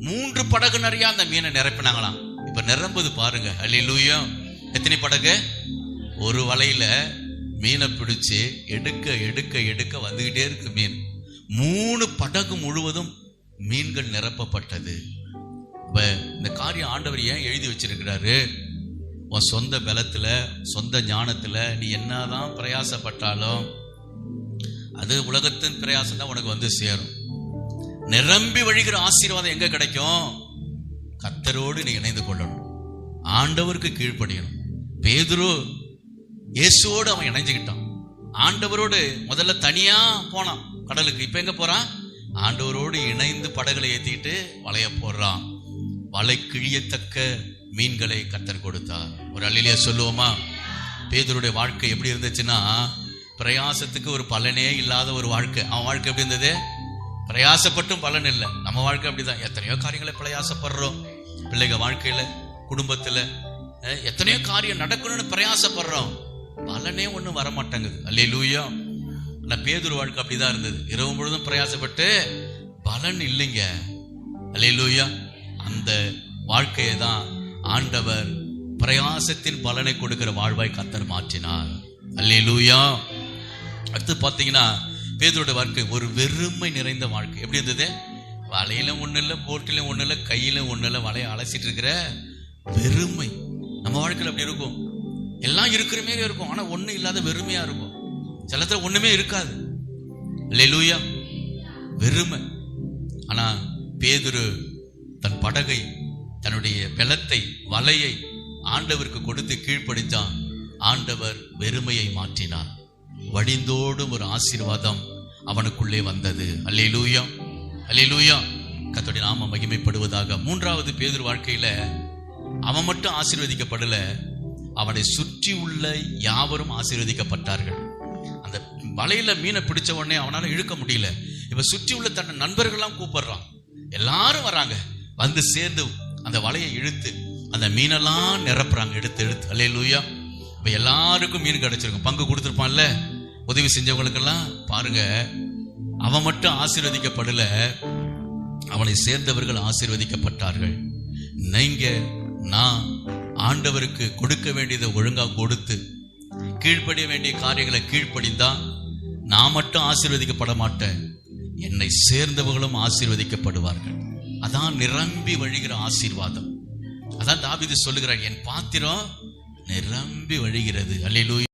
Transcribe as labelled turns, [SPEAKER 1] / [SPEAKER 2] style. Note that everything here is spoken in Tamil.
[SPEAKER 1] மூன்று படகு நிறைய அந்த மீனை நிரப்பினாங்களாம். இப்ப நிரம்புது பாருங்க. அல்லேலூயா எத்தனை படகு? ஒரு வலையில மீனை பிடிச்சு எடுக்க எடுக்க எடுக்க வந்துகிட்டே இருக்கு மீன். மூணு படகு முழுவதும் மீன்கள் நிரப்பப்பட்டது. இப்ப இந்த காரியம் ஆண்டவர் ஏன் எழுதி வச்சிருக்கிறாரு? உன் சொந்த பலத்துல சொந்த ஞானத்துல நீ என்னதான் பிரயாசப்பட்டாலும் அது உலகத்தின் பிரயாசம் தான் உனக்கு வந்து சேரும். நிரம்பி வழிகிற ஆசீர்வாதம் எங்க கிடைக்கும்? கத்தரோடு நீ இணைந்து கொள்ளணும். ஆண்டவருக்கு கீழ்ப்படியணும். பேதுரு இயேசுவோடு அவன் இணைஞ்சுக்கிட்டான். ஆண்டவரோடு முதல்ல தனியா போனான். கடலுக்கு. இப்ப எங்க போறான்? ஆண்டவரோடு இணைந்து படகுல ஏத்திட்டு வலைய போடுறான். வலை கிழியத்தக்க மீன்களை கத்தர் கொடுத்தார். ஒரு அள்ளிலியா சொல்லுவோமா? பேதருடைய வாழ்க்கை எப்படி இருந்துச்சுன்னா பிரயாசத்துக்கு ஒரு பலனே இல்லாத ஒரு வாழ்க்கை. அவன் வாழ்க்கை எப்படி இருந்தது? பிரயாசப்பட்டும் பலன் இல்லை. நம்ம வாழ்க்கை அப்படிதான். எத்தனையோ காரியங்களை பிரயாசப்படுறோம். பிள்ளைங்க வாழ்க்கையில குடும்பத்துல எத்தனையோ காரியம் நடக்கணும்னு பிரயாசப்படுறோம். பலனே ஒண்ணும் வர மாட்டேங்குது அல்லே லூயா நான் பேதூர் வாழ்க்கை அப்படிதான் இருந்தது. இரவு முழுதும் பிரயாசப்பட்டு பலன் இல்லைங்க. அல்லே லூயா அந்த வாழ்க்கையை தான் ஆண்டவர் பிரயாசத்தின் பலனை கொடுக்கிற வாழ்வாய் கத்தர் மாற்றினார். அல்லே லூயா அடுத்து பார்த்தீங்கன்னா பேதரோட வாழ்க்கை ஒரு வெறுமை நிறைந்த வாழ்க்கை. எப்படி இருந்தது? வலையிலும் ஒன்றும் இல்லை போட்டிலும் ஒன்றும் இல்லை கையிலும் ஒன்றும் இல்லை வலையை அலசிட்டு இருக்கிற வெறுமை. நம்ம வாழ்க்கையில் அப்படி இருக்கும். எல்லாம் இருக்கிற மாரி இருக்கும். ஆனால் ஒன்றும் இல்லாத வெறுமையாக இருக்கும். சிலத்தில் ஒன்றுமே இருக்காது. லூயா வெறுமை. ஆனால் பேதுரு தன் படகை தன்னுடைய பெலத்தை வலையை ஆண்டவருக்கு கொடுத்து கீழ்ப்படித்தான். ஆண்டவர் வெறுமையை மாற்றினார். வடிந்தோடும் ஒரு ஆசீர்வாதம். அவனுக்குள்ளே வந்தது. அல்லே லூயா அல்லே லூயா கத்தோடைய நாம மகிமைப்படுவதாக. மூன்றாவது பேதர் வாழ்க்கையில அவன் மட்டும் ஆசீர்வதிக்கப்படல அவனை சுற்றி உள்ள யாவரும் ஆசீர்வதிக்கப்பட்டார்கள். அந்த வலையில மீனை பிடிச்ச உடனே அவனால இழுக்க முடியல. இப்ப சுற்றி உள்ள தன் நண்பர்கள்லாம் கூப்பிடுறான். எல்லாரும் வராங்க. வந்து சேர்ந்து அந்த வலையை இழுத்து அந்த மீனெல்லாம் நிரப்புறாங்க. எடுத்து எடுத்து. அல்லேலூயா. இப்ப எல்லாருக்கும் மீன் கிடைச்சிருக்கும். பங்கு கொடுத்துருப்பான்ல. உதவி செஞ்சவங்களுக்கெல்லாம் பாருங்க அவன் மட்டும் ஆசீர்வதிக்கப்படல அவனை சேர்ந்தவர்கள் ஆசீர்வதிக்கப்பட்டார்கள். நீங்க நான் ஆண்டவருக்கு கொடுக்க வேண்டியதை ஒழுங்கா கொடுத்து கீழ்ப்படிய வேண்டிய காரியங்களை கீழ்ப்படிந்தா நான் மட்டும் ஆசீர்வதிக்கப்பட மாட்டேன். என்னை சேர்ந்தவர்களும் ஆசீர்வதிக்கப்படுவார்கள். அதான் நிரம்பி வழிகிற ஆசீர்வாதம். அதான் தாவீது சொல்லுகிறார் என் பாத்திரம் நிரம்பி வழிகிறது. அல்லேலூயா